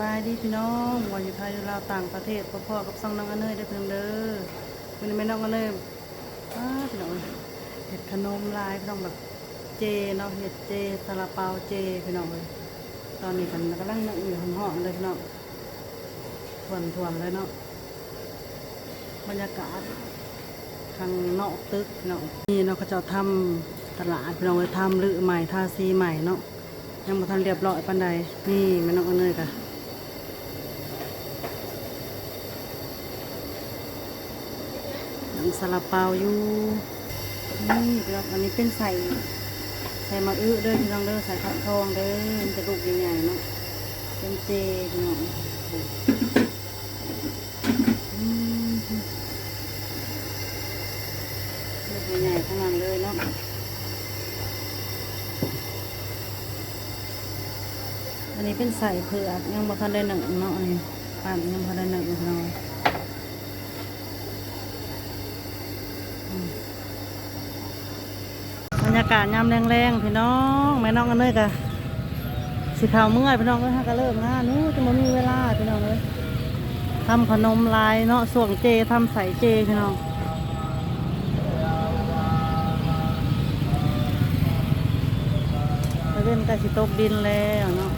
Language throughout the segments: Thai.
บายดีพี่น้องวันอยู่ไทยอยู่ลาวต่างประเทศพ่อๆกับซ่องน้องอเนยได้เพิ่งเด้อวันนี้แม่น้องอเนยอ้าพี่น้องเห็ดขนมลายพี่น้องแบบเจเนาะเห็ดเจซาลาเปาเจพี่น้องเลยตอนนี้กันกำลังนึ่งอยู่ห้องๆเลยพี่น้องทวนทวนๆเลยเนาะบรรยากาศข้างนอกตึกพี่น้องนี่เนาะเขาจะทำตลาดพี่น้องเลยทำลือใหม่ทาสีใหม่เนาะยังบ่ทันเรียบร้อยปานใดนี่แม่น้องอเนยกะหนัง ซาลาเปาอยู่นี่พี่น้องอันนี้เป็นใส่ใส่มะอื้อเด้อพี่น้องเด้อใส่ผักทองเด้อมันจะลูกใหญ่ๆเนาะเป็นเจพี่น้องลูกใหญ่ๆทั้งนั้นเลยเนาะอันนี้เป็นใส่เผือกยังบ่ทันได้หนึ่งเนาะอันนี้ปั่นยังบ่ทันได้หนึ่งพี่น้องอืมบรร ยากาศยามแรงๆพี่น้องแม่น้องกันเลยกะสิข่าวเมื่อยพี่น้องก็ถ้าก็เลิกงานนู้จะมามีเวลาพี่น้องเลยทำขนมลายเนาะส่วงเจทำใส่เจพี่น้องเล่นกะสิตกดินแล้วเนาะ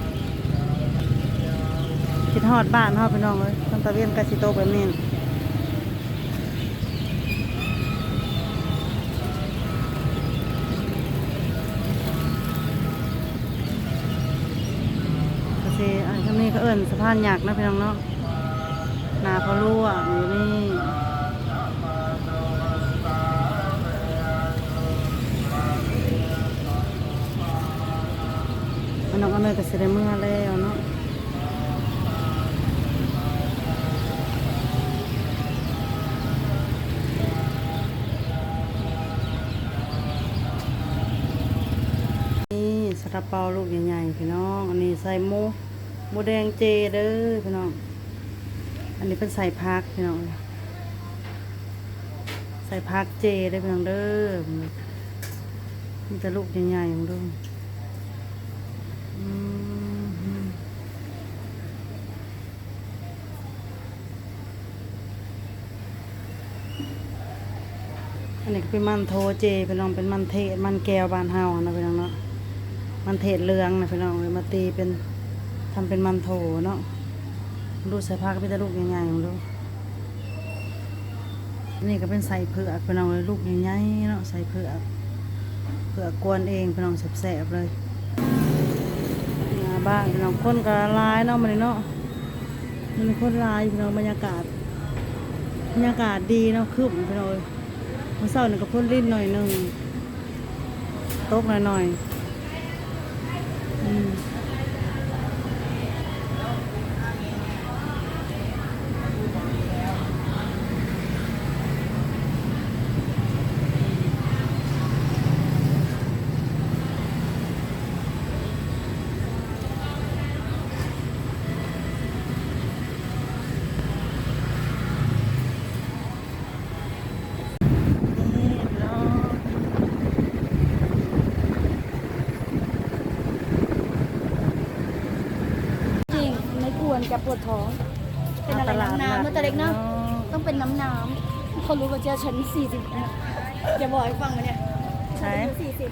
คิดฮอดบ้านเฮาพี่น้องเลยตอนตะเวียนกาสิโตแบบนี้ ก็สิอันนี้ก็เอิ้นสะพานหยักนะพี่น้องเนาะนาพะรั่วอยู่นี่มันน้องอเลยก็สิได้เมื่อแล้วเนาะนี่สลับเปาลูกใหญ่ๆพี่น้อง อันนี้ใส่หมู หมูแดงเจเด้อพี่น้อง อันนี้เป็นใส่พักพี่น้อง ใส่พักเจเด้พี่น้องเด้อมันจะลูกใหญ่ๆของดูอืมอันนี้เป็นมันโทเจพี่น้องเป็นมันเทศมันแก้วบานเฮานะพี่น้องเนาะ มันเทศเรืองนะพี่น้องเลยมาตีเป็น ทำเป็นมันโถเนาะดูใส่ผ้าก็เป็นแต่ลูกใหญ่ๆของดูนี่ก็เป็นใส่เผือกพี่น้องเลยลูกใหญ่ๆเนาะใส่เผือกเผือกกวนเองพี่น้องแสบๆเลยหน้าบ้านพี่น้องคนก็ลายเนาะมันเนาะมันคนลายพี่น้องบรรยากาศบรรยากาศดีเนาะคึบพี่น้องเอ้ยเมื่อเช้านี่งก็พ่นลิ้นหน่อยหนึ่งตกหน่อยๆอืมนี่พี่น้อง จริงไม่ควร จะปวดท้อง เป็นอะไรน้ำน้ำเมื่อตอนเล็กเนาะต้องเป็นน้ำน้ำเขารู้ว่าเจ้าฉันสี่สิบนะจะบอกให้ฟังมาเนี่ยใช่สี่สิบ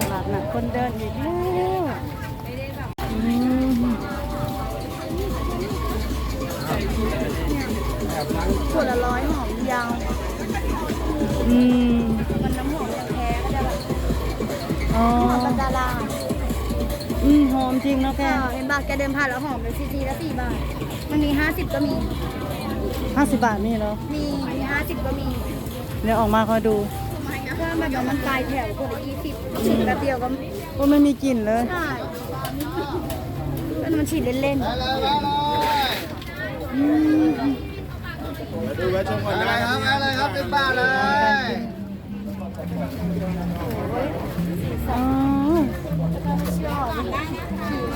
ตลาดนัดคนเดินอีกแล้วอืมขวดละร้อยหอม มหอมจริงเนาะแกค่ะเห็นบาทแกเดินผ่านแล้วหอมเลยซีซีละสี่บาท มันมีห้าสิบก็มีห้าสิบบาทนี่เหรอ มีห้าสิบก็มี เดี๋ยวออกมาคอยดูถ้าแบบว่ามันปลายแถวขวดละยี่สิบฉีดแป๊บเดียวก็ว่าไม่มีกลิ่นเลย ใช่แล้วมันฉีดเล่นอืมดูไว้ชมก่อนอะไรครับอะไรครับเป็นบ้าเลยอ๋อๆชอบ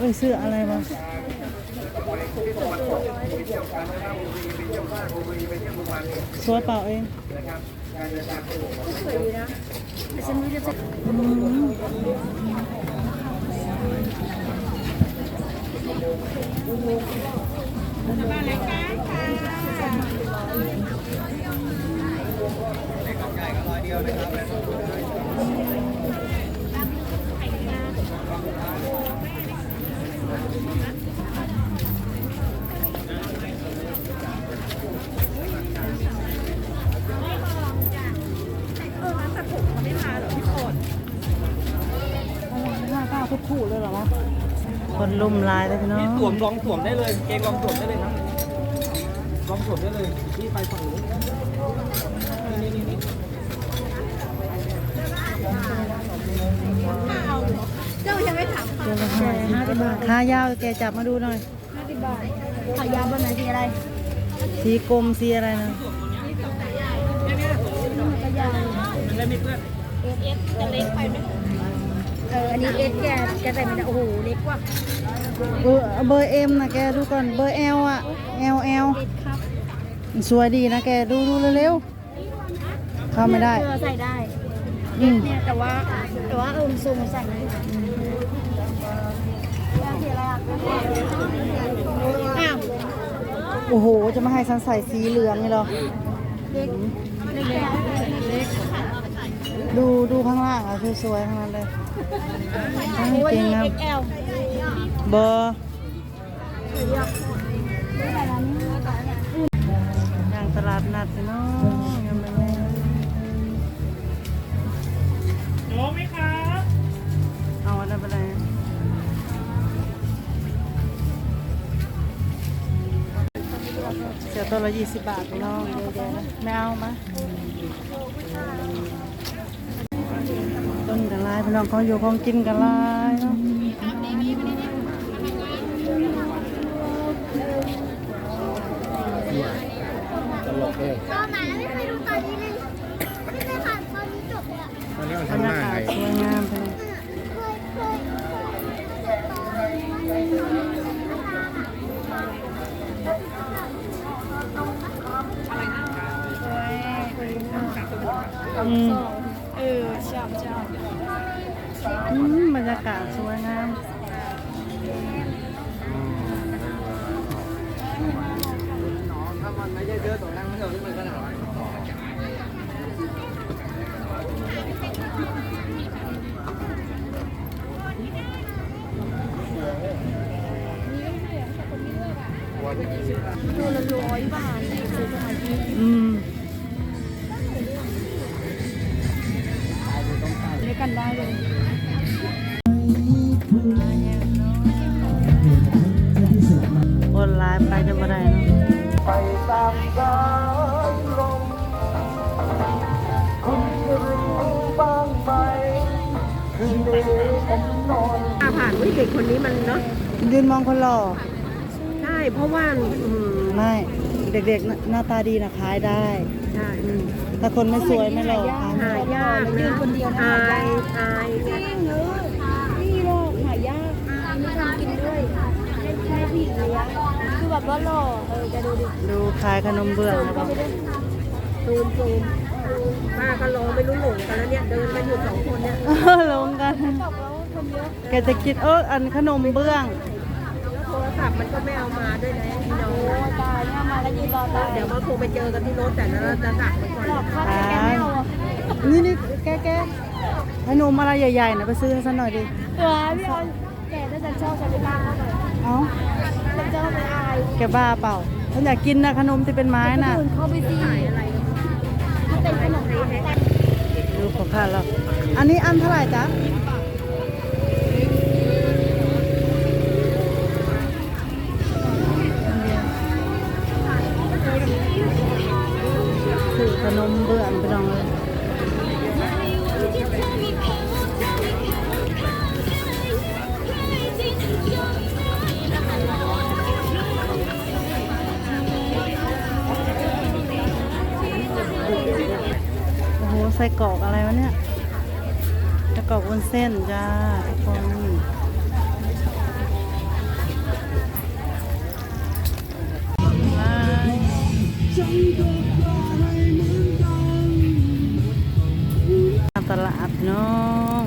เอ้ยเสื้ออะไรวะสวยเปล่าเองสวยดีนะแต่ฉันไม่รู้จะอืมห้ คนลุ่มลายเลยพี่น้องนี่สวมลองสวมได้เลยเกงลองสวมได้เลยครับลองสวมได้เลยที่ไปฝั่งนู้นนี่นี่นี่เจ้ายังไม่ถามเดี๋ยวละห้าห้าสิบบาทขายาวแกจับมาดูหน่อยห้าสิบบาทขายาวบนไหนสีอะไร สีกลมสีอะไรนะมันได้ไม่เพื่อนเอสจะเล็กไปไหม เอออันนี้เอสแกแกใส่ไม่ได้โอ้โหเล็กกว่าเออเบอร์เอ็มนะแกดูก่อนเบอร์เอลอะเอลเอลเอสครับสวยดีนะแกดูดูเร็วๆเข้าไม่ได้เสื้อใส่ได้อืมเนี่ยแต่ว่าแต่ว่าเออทรงใส่ไม่ได้แล้วสีอะไรอะอ้าวโอ้โห จะมาให้ฉันใส่สีเหลืองนี่เหรอเล็กเล็กเล็ก ดูดูข้างล่างอะสวยๆทั้งนั้นเลยทั้งโอ้ยเก่งนี่งาม XL เบอร์สวยดีอะนี่อะไรนะนี่อย่างตลาดนัดพี่น้องยังไม่แน่โอ้ไหมครับเอาอันนั้นไปเลยเสียตัวละยี่สิบบาทพี่น้องเยอะแยะนะไม่เอามาต้นกันลาย พี่น้องของอยู่ของกินกันลายเนาะตลกเลยตอนไหนไม่เคยดูตอนนี้เลยไม่เคยผ่านตอนนี้จบเลยอะตอนนี้มันบรทำหยาน้ากาไงศสวยงามพี่น้องเคยเคยอืม เออชอบชอบ อืมบรรยากาศสวยงามถ้ามันไม่ได้เยอะตรงนั้นไม่เท่าที่มันก็หนาดูละร้อยบาทซื้อสมาธิอืมด้วยกันได้เลย ตามสายลมคุณจะรู้บ้างไหมคืนนี้ผมนอนตาผ่านวิเด็กคนนี้มันเนาะยืนมองคนหล่อ ใช่เพราะว่าอืมไม่ เด็กๆหน้าตาดีนะขายได้ ใช่อืมถ้าคนไม่สวยไม่หล่อขายไม่หาได้ยากนะอายอาย จริงเออนี่โลกหายากมีทำกินด้วยให้ให้ผู้หญิงเลี้ยง คือแบบว่าหล่อเออจะดูดิดูขายขนมเบื้องซูมนะคก็รับไม่ได้ซูมซูมป้าก็รอไม่รู้หลงกันแล้วเนี่ยเดินกันอยู่สองคนเนี่ยลงกันบอกแล้วคนเยอะแกจะคิดเอออันขนมเบื้องแล้วโทรศัพท์มันก็ไม่เอามาด้วยนะพี่น้องโอ้ตายเนี่ยมาแล้วยืนรอตายเดี๋ยวมาคงไปเจอกันที่รถแต่นั้นเราจะสั่งไปก่อนหลอกค่าแกไม่เอาอะนี่นี่แกแกขนมอะไรใหญ่ๆนะไปซื้อให้ฉันหน่อยดิเออพี่เอาแกถ้าฉันชอบฉันไม่กล้าเข้าไปเอ้า ฉันจะไม่อายแกบ้าเปล่าฉันอยากกินนะขนมที่เป็นไม้น่ะคนเข้าไปสิอะไรถ้าเป็นขนมไทยดูของข้าแล้วอันนี้อันเท่าไหร่จ๊ะ ส่กรอกอะไรวะเนี่ยไส้กรอกวุ้นเส้นจ้าทุกคนตลาดพี่น้อง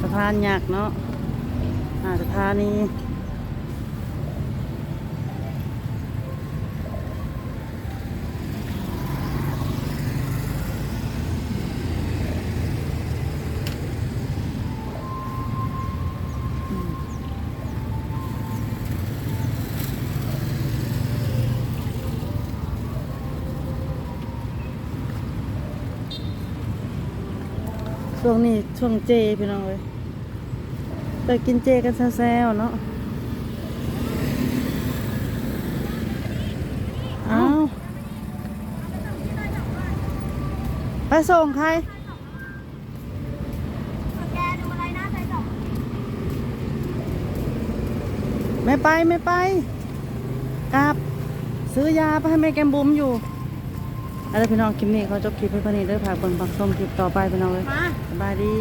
สะพานยักเนาะอาสะพานนี้ ช่วงนี้ช่วงเจพี่น้องเลยไปกินเจกันแซวๆเนาะเอาไปส่งใครแกดูอะไรนะใส่สองไม่ไปไม่ไปกลับซื้อยาไปให้แม่แกมบุ๋มอยู่ อะไรพี่น้องคลิปนี้เขาจบคลิปให้พอนี้เด้อฝากเบิ่งฝากชมคลิปต่อไปพี่น้องเลยมาสบายดี